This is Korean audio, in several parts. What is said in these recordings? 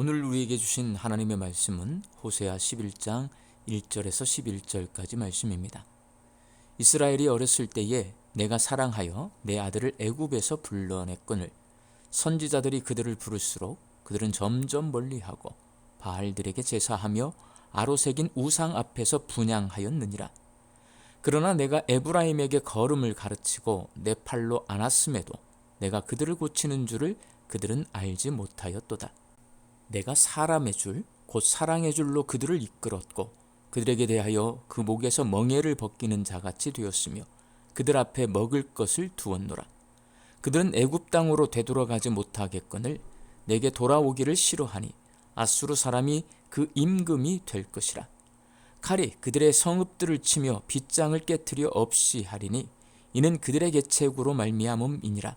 오늘 우리에게 주신 하나님의 말씀은 호세아 11장 1절에서 11절까지 말씀입니다. 이스라엘이 어렸을 때에 내가 사랑하여 내 아들을 애굽에서 불러냈거늘 선지자들이 그들을 부를수록 그들은 점점 멀리하고 바알들에게 제사하며 아로새긴 우상 앞에서 분양하였느니라. 그러나 내가 에브라임에게 걸음을 가르치고 내 팔로 안았음에도 내가 그들을 고치는 줄을 그들은 알지 못하였도다. 내가 사람의 줄, 곧 사랑의 줄로 그들을 이끌었고 그들에게 대하여 그 목에서 멍에를 벗기는 자같이 되었으며 그들 앞에 먹을 것을 두었노라. 그들은 애굽 땅으로 되돌아가지 못하겠거늘 내게 돌아오기를 싫어하니 아수르 사람이 그 임금이 될 것이라. 칼이 그들의 성읍들을 치며 빗장을 깨뜨려 없이 하리니 이는 그들의 계책으로 말미암음이니라.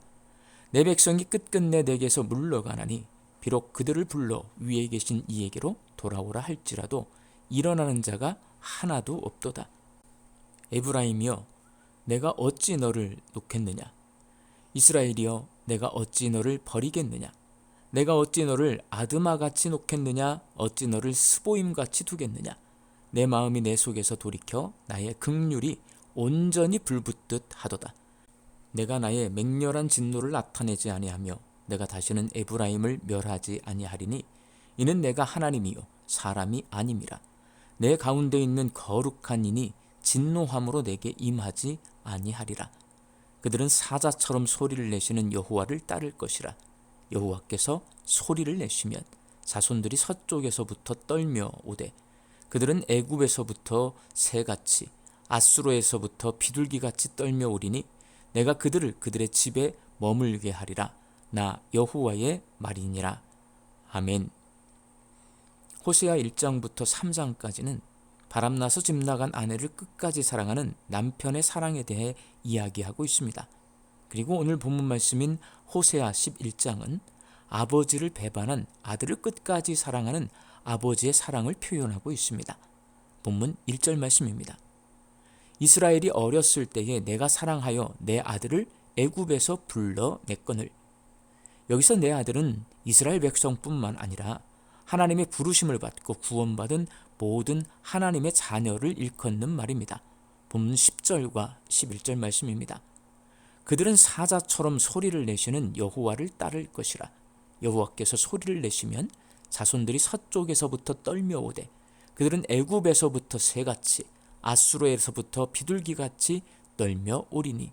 내 백성이 끝끝내 내게서 물러가나니 비록 그들을 불러 위에 계신 이에게로 돌아오라 할지라도 일어나는 자가 하나도 없도다. 에브라임이여 내가 어찌 너를 놓겠느냐? 이스라엘이여 내가 어찌 너를 버리겠느냐? 내가 어찌 너를 아드마 같이 놓겠느냐? 어찌 너를 스보임 같이 두겠느냐? 내 마음이 내 속에서 돌이켜 나의 극률이 온전히 불붙듯 하도다. 내가 나의 맹렬한 진노를 나타내지 아니하며 내가 다시는 에브라임을 멸하지 아니하리니 이는 내가 하나님이요 사람이 아님이라. 내 가운데 있는 거룩한 이니 진노함으로 내게 임하지 아니하리라. 그들은 사자처럼 소리를 내시는 여호와를 따를 것이라. 여호와께서 소리를 내시면 자손들이 서쪽에서부터 떨며 오되 그들은 애굽에서부터 새같이 아수로에서부터 비둘기같이 떨며 오리니 내가 그들을 그들의 집에 머물게 하리라 나 여호와의 말이니라 아멘 호세아 1장부터 3장까지는 바람나서 집 나간 아내를 끝까지 사랑하는 남편의 사랑에 대해 이야기하고 있습니다. 그리고 오늘 본문 말씀인 호세아 11장은 아버지를 배반한 아들을 끝까지 사랑하는 아버지의 사랑을 표현하고 있습니다. 본문 1절 말씀입니다. 이스라엘이 어렸을 때에 내가 사랑하여 내 아들을 애굽에서 불러냈거늘 여기서 내 아들은 이스라엘 백성뿐만 아니라 하나님의 부르심을 받고 구원받은 모든 하나님의 자녀를 일컫는 말입니다. 본문 10절과 11절 말씀입니다. 그들은 사자처럼 소리를 내시는 여호와를 따를 것이라. 여호와께서 소리를 내시면 자손들이 서쪽에서부터 떨며 오되 그들은 애굽에서부터 새같이 아수르에서부터 비둘기같이 떨며 오리니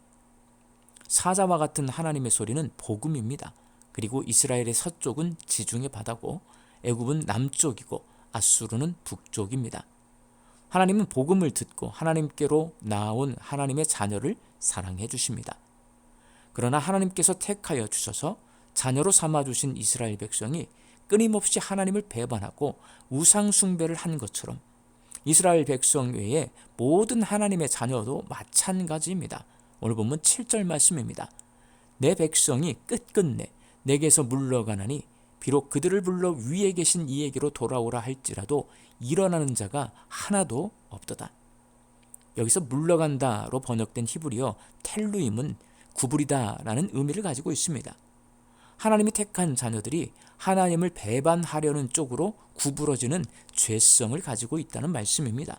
사자와 같은 하나님의 소리는 복음입니다. 그리고 이스라엘의 서쪽은 지중해 바다고 애굽은 남쪽이고 아수르는 북쪽입니다. 하나님은 복음을 듣고 하나님께로 나온 하나님의 자녀를 사랑해 주십니다. 그러나 하나님께서 택하여 주셔서 자녀로 삼아 주신 이스라엘 백성이 끊임없이 하나님을 배반하고 우상 숭배를 한 것처럼 이스라엘 백성 외에 모든 하나님의 자녀도 마찬가지입니다. 오늘 보면 7절 말씀입니다. 내 백성이 끝끝내 내게서 물러가나니 비록 그들을 불러 위에 계신 이에게로 돌아오라 할지라도 일어나는 자가 하나도 없도다. 여기서 물러간다로 번역된 히브리어 텔루임은 구부리다라는 의미를 가지고 있습니다. 하나님이 택한 자녀들이 하나님을 배반하려는 쪽으로 구부러지는 죄성을 가지고 있다는 말씀입니다.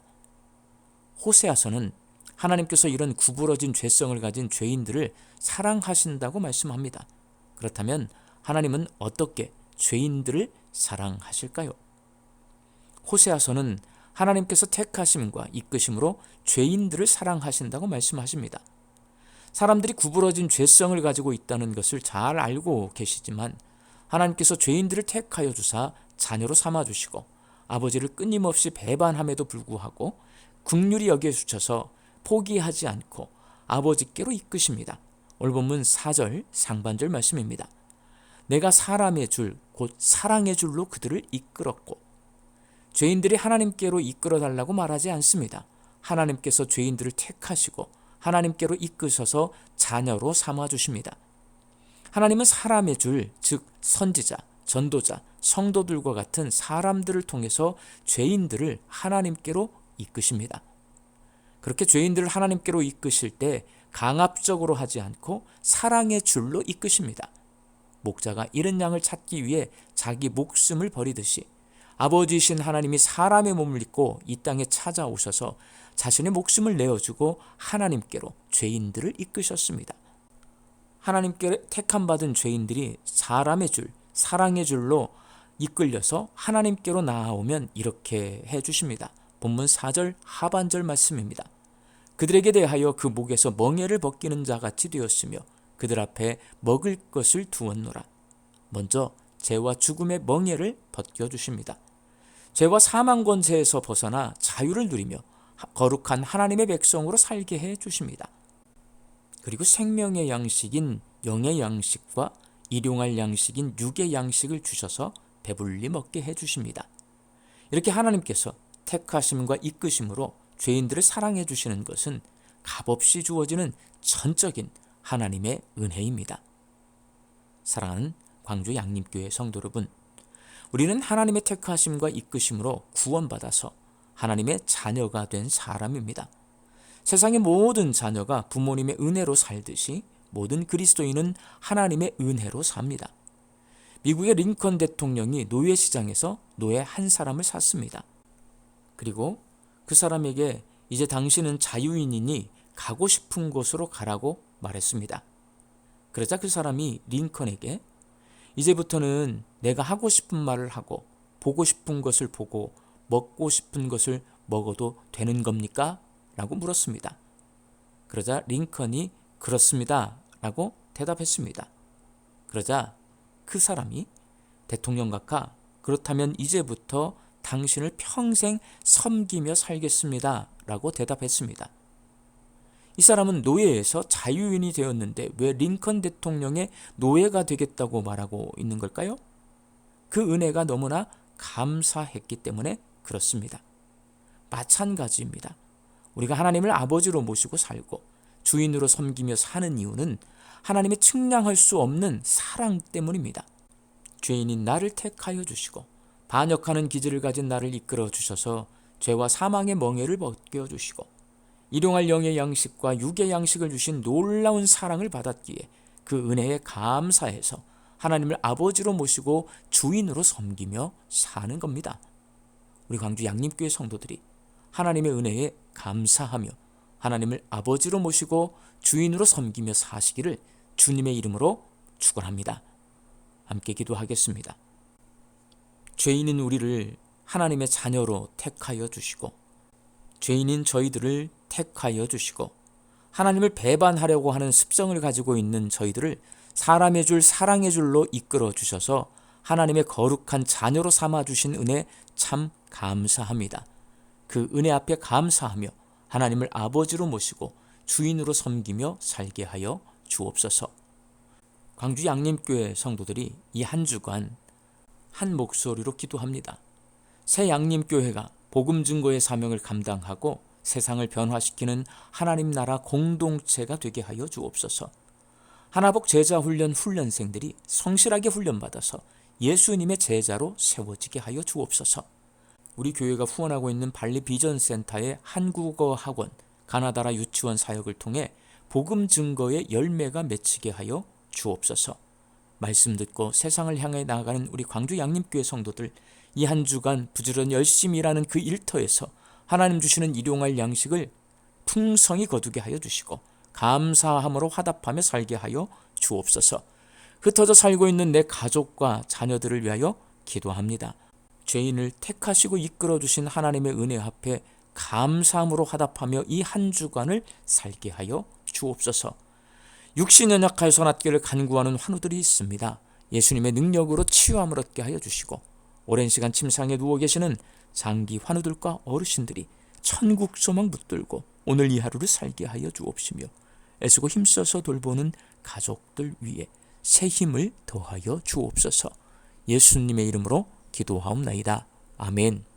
호세아서는 하나님께서 이런 구부러진 죄성을 가진 죄인들을 사랑하신다고 말씀합니다. 그렇다면 하나님은 어떻게 죄인들을 사랑하실까요? 호세아서는 하나님께서 택하심과 이끄심으로 죄인들을 사랑하신다고 말씀하십니다. 사람들이 구부러진 죄성을 가지고 있다는 것을 잘 알고 계시지만 하나님께서 죄인들을 택하여 주사 자녀로 삼아 주시고 아버지를 끊임없이 배반함에도 불구하고 국률이 여기에 주셔서 포기하지 않고 아버지께로 이끄십니다. 오늘 본문 4절 상반절 말씀입니다. 내가 사람의 줄, 곧 사랑의 줄로 그들을 이끌었고, 죄인들이 하나님께로 이끌어 달라고 말하지 않습니다. 하나님께서 죄인들을 택하시고 하나님께로 이끄셔서 자녀로 삼아 주십니다. 하나님은 사람의 줄, 즉 선지자, 전도자, 성도들과 같은 사람들을 통해서 죄인들을 하나님께로 이끄십니다. 그렇게 죄인들을 하나님께로 이끄실 때 강압적으로 하지 않고 사랑의 줄로 이끄십니다. 목자가 잃은 양을 찾기 위해 자기 목숨을 버리듯이 아버지이신 하나님이 사람의 몸을 입고 이 땅에 찾아오셔서 자신의 목숨을 내어주고 하나님께로 죄인들을 이끄셨습니다. 하나님께 택함 받은 죄인들이 사람의 줄, 사랑의 줄로 이끌려서 하나님께로 나아오면 이렇게 해 주십니다. 본문 4절 하반절 말씀입니다. 그들에게 대하여 그 목에서 멍에를 벗기는 자 같이 되었으며 그들 앞에 먹을 것을 두었노라. 먼저 죄와 죽음의 멍에를 벗겨 주십니다. 죄와 사망 권세에서 벗어나 자유를 누리며 거룩한 하나님의 백성으로 살게 해 주십니다. 그리고 생명의 양식인 영의 양식과 일용할 양식인 육의 양식을 주셔서 배불리 먹게 해 주십니다. 이렇게 하나님께서 택하심과 이끄심으로 죄인들을 사랑해 주시는 것은 값없이 주어지는 전적인 하나님의 은혜입니다. 사랑하는 광주 양림교회 성도 여러분, 우리는 하나님의 택하심과 이끄심으로 구원받아서 하나님의 자녀가 된 사람입니다. 세상의 모든 자녀가 부모님의 은혜로 살듯이 모든 그리스도인은 하나님의 은혜로 삽니다. 미국의 링컨 대통령이 노예 시장에서 노예 한 사람을 샀습니다. 그리고 그 사람에게 이제 당신은 자유인이니 가고 싶은 곳으로 가라고 말했습니다. 그러자 그 사람이 링컨에게 이제부터는 내가 하고 싶은 말을 하고 보고 싶은 것을 보고 먹고 싶은 것을 먹어도 되는 겁니까? 라고 물었습니다. 그러자 링컨이 그렇습니다. 라고 대답했습니다. 그러자 그 사람이 대통령 각하 그렇다면 이제부터 당신을 평생 섬기며 살겠습니다. 라고 대답했습니다. 이 사람은 노예에서 자유인이 되었는데 왜 링컨 대통령의 노예가 되겠다고 말하고 있는 걸까요? 그 은혜가 너무나 감사했기 때문에 그렇습니다. 마찬가지입니다. 우리가 하나님을 아버지로 모시고 살고 주인으로 섬기며 사는 이유는 하나님의 측량할 수 없는 사랑 때문입니다. 죄인인 나를 택하여 주시고 반역하는 기질을 가진 나를 이끌어 주셔서 죄와 사망의 멍에를 벗겨 주시고 일용할 영의 양식과 육의 양식을 주신 놀라운 사랑을 받았기에 그 은혜에 감사해서 하나님을 아버지로 모시고 주인으로 섬기며 사는 겁니다. 우리 광주 양림교회 성도들이 하나님의 은혜에 감사하며 하나님을 아버지로 모시고 주인으로 섬기며 사시기를 주님의 이름으로 축원합니다. 함께 기도하겠습니다. 죄인인 우리를 하나님의 자녀로 택하여 주시고 죄인인 저희들을 택하여 주시고 하나님을 배반하려고 하는 습성을 가지고 있는 저희들을 사람의 줄 사랑의 줄로 이끌어 주셔서 하나님의 거룩한 자녀로 삼아 주신 은혜 참 감사합니다. 그 은혜 앞에 감사하며 하나님을 아버지로 모시고 주인으로 섬기며 살게 하여 주옵소서. 광주 양림교회 성도들이 이 한 주간 한 목소리로 기도합니다. 새 양림 교회가 복음 증거의 사명을 감당하고 세상을 변화시키는 하나님 나라 공동체가 되게 하여 주옵소서. 하나복 제자 훈련 훈련생들이 성실하게 훈련받아서 예수님의 제자로 세워지게 하여 주옵소서. 우리 교회가 후원하고 있는 발리 비전 센터의 한국어 학원, 가나다라 유치원 사역을 통해 복음 증거의 열매가 맺히게 하여 주옵소서. 말씀 듣고 세상을 향해 나아가는 우리 광주 양림교회 성도들 이 한 주간 부지런히 열심히 일하는 그 일터에서 하나님 주시는 일용할 양식을 풍성히 거두게 하여 주시고 감사함으로 화답하며 살게 하여 주옵소서. 흩어져 살고 있는 내 가족과 자녀들을 위하여 기도합니다. 죄인을 택하시고 이끌어 주신 하나님의 은혜 앞에 감사함으로 화답하며 이 한 주간을 살게 하여 주옵소서. 육신 연약하여 선악기를 간구하는 환우들이 있습니다. 예수님의 능력으로 치유함을 얻게 하여 주시고 오랜 시간 침상에 누워 계시는 장기 환우들과 어르신들이 천국 소망 붙들고 오늘 이 하루를 살게 하여 주옵시며 애쓰고 힘써서 돌보는 가족들 위에 새 힘을 더하여 주옵소서. 예수님의 이름으로 기도하옵나이다. 아멘.